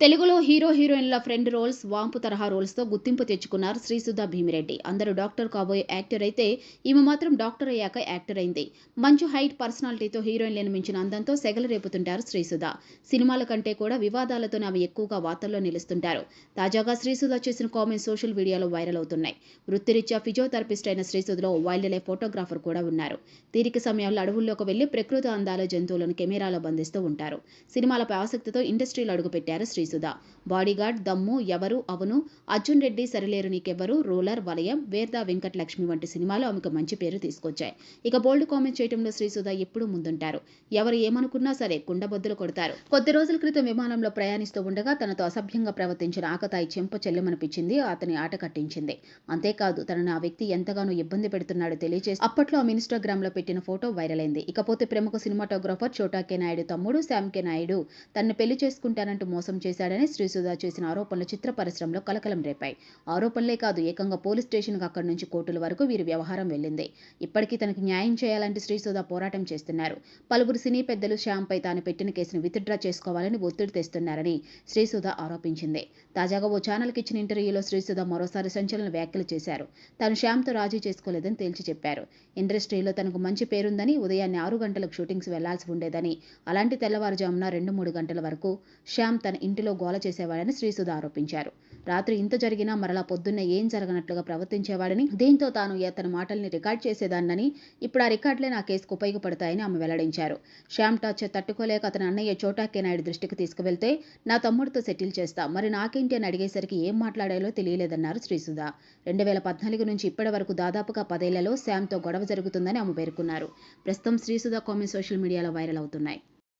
తెలుగులో హీరో హీరోయిన్ల friend roles వాంపు తరహా రోల్స్తో గుర్తింపు తెచ్చుకున్నారు శ్రీసుధా భీమిరెడ్డి. అందరూ డాక్టర్ కాబోయే యాక్టర్ అయితే ఈమె మాత్రం డాక్టర్ అయ్యాక యాక్టర్ అయింది. మంచు హైట్ పర్సనాలిటీతో హీరోయిన్లను మించిన అందంతో సెగలు రేపుతుంటారు శ్రీసుధ. సినిమాల కంటే కూడా వివాదాలతోనే ఆమె ఎక్కువగా వార్తల్లో నిలుస్తుంటారు. తాజాగా శ్రీసుధ చేసిన కామెంట్స్ సోషల్ మీడియాలో వైరల్ అవుతున్నాయి. వృత్తిరీత్యా ఫిజియోథెరపిస్ట్ అయిన శ్రీసుధలో వైల్డ్ లైఫ్ ఫోటోగ్రాఫర్ కూడా ఉన్నారు. తీరిక సమయంలో అడవుల్లోకి వెళ్ళి ప్రకృతి అందాల జంతువులను కెమెరాలో బంధిస్తూ ఉంటారు. సినిమాలపై ఆసక్తితో ఇండస్ట్రీలో అడుగుపెట్టారు సుధా బాడీగార్డ్ దమ్ము ఎవరు? అవును. అర్జున్ రెడ్డి సరిలేరు నీకెవ్వరు? రూలర్ వలయం వేర్దా వెంకట లక్ష్మి వంటి సినిమాలు ఆమెకు మంచి పేరు తీసుకొచ్చాయి. ఇక బోల్డ్ కామెంట్ చేయడంలో శ్రీసుధ ఎప్పుడూ ముందుంటారు. ఎవరు ఏమనుకున్నా సరే కుండబొద్దులు కొడతారు. కొద్ది రోజుల క్రితం విమానంలో ప్రయాణిస్తూ ఉండగా తనతో అసభ్యంగా ప్రవర్తించిన ఆకతాయి చెంప చెల్లెమనిపించింది. అతని ఆట కట్టించింది. అంతేకాదు తనను ఆ వ్యక్తి ఎంతగానో ఇబ్బంది పెడుతున్నాడో తెలియజేసి అప్పట్లో ఆమె ఇన్స్టాగ్రామ్లో పెట్టిన ఫోటో వైరల్ అయింది. ఇకపోతే ప్రముఖ సినిమాటోగ్రాఫర్ చోటా కే నాయుడు తమ్ముడు శామ్ కే నాయుడు తనను పెళ్ళి చేసుకుంటానంటూ మోసం చేసి చేశాడని శ్రీసుధ చేసిన ఆరోపణలు చిత్ర పరిశ్రమలో కలకలం రేపాయి. ఆరోపణలే కాదు ఏకంగా పోలీస్ స్టేషన్కు అక్కడి నుంచి కోర్టుల వరకు వీరి వ్యవహారం వెళ్ళింది. ఇప్పటికీ తనకు న్యాయం చేయాలంటే శ్రీసుధ పోరాటం చేస్తున్నారు. పలువురు సినీ పెద్దలు శ్యామ్పై తాను పెట్టిన కేసును విత్డ్రా చేసుకోవాలని ఒత్తిడి తెస్తున్నారని శ్రీసుధ ఆరోపించింది. తాజాగా ఓ ఛానల్కి ఇచ్చిన ఇంటర్వ్యూలో శ్రీసుధ మరోసారి సంచలన వ్యాఖ్యలు చేశారు. తాను శ్యామ్తో రాజీ చేసుకోలేదని తేల్చి చెప్పారు. ఇండస్ట్రీలో తనకు మంచి పేరుందని ఉదయాన్నే ఆరు గంటలకు షూటింగ్స్ వెళ్ళాల్సి ఉండేదని అలాంటి తెల్లవారుజామున రెండు మూడు గంటల వరకు శ్యామ్ తన ఇంటిలో గోల చేసేవాడని శ్రీసుధ ఆరోపించారు. రాత్రి ఇంత జరిగినా మరలా పొద్దున్నే ఏం జరగనట్లుగా ప్రవర్తించేవాడని దీంతో తాను అతని మాటల్ని రికార్డ్ చేసేదాన్నని ఇప్పుడు ఆ రికార్డులే నా కేసుకు ఉపయోగపడతాయని ఆమె వెల్లడించారు. శ్యామ్ టార్చర్ తట్టుకోలేక అతని అన్నయ్య చోటాకే నాయుడు దృష్టికి తీసుకువెళ్తే నా తమ్ముడితో సెటిల్ చేస్తా మరి నాకేంటి అని అడిగేసరికి ఏం మాట్లాడాలో తెలియలేదన్నారు శ్రీసుధ. రెండు వేల పద్నాలుగు నుంచి ఇప్పటి వరకు దాదాపుగా పదేళ్ళలో శ్యామ్తో గొడవ జరుగుతుందని ఆమె పేర్కొన్నారు. ప్రస్తుతం శ్రీసుధ కామెంట్ సోషల్ మీడియాలో వైరల్ అవుతున్నాయి.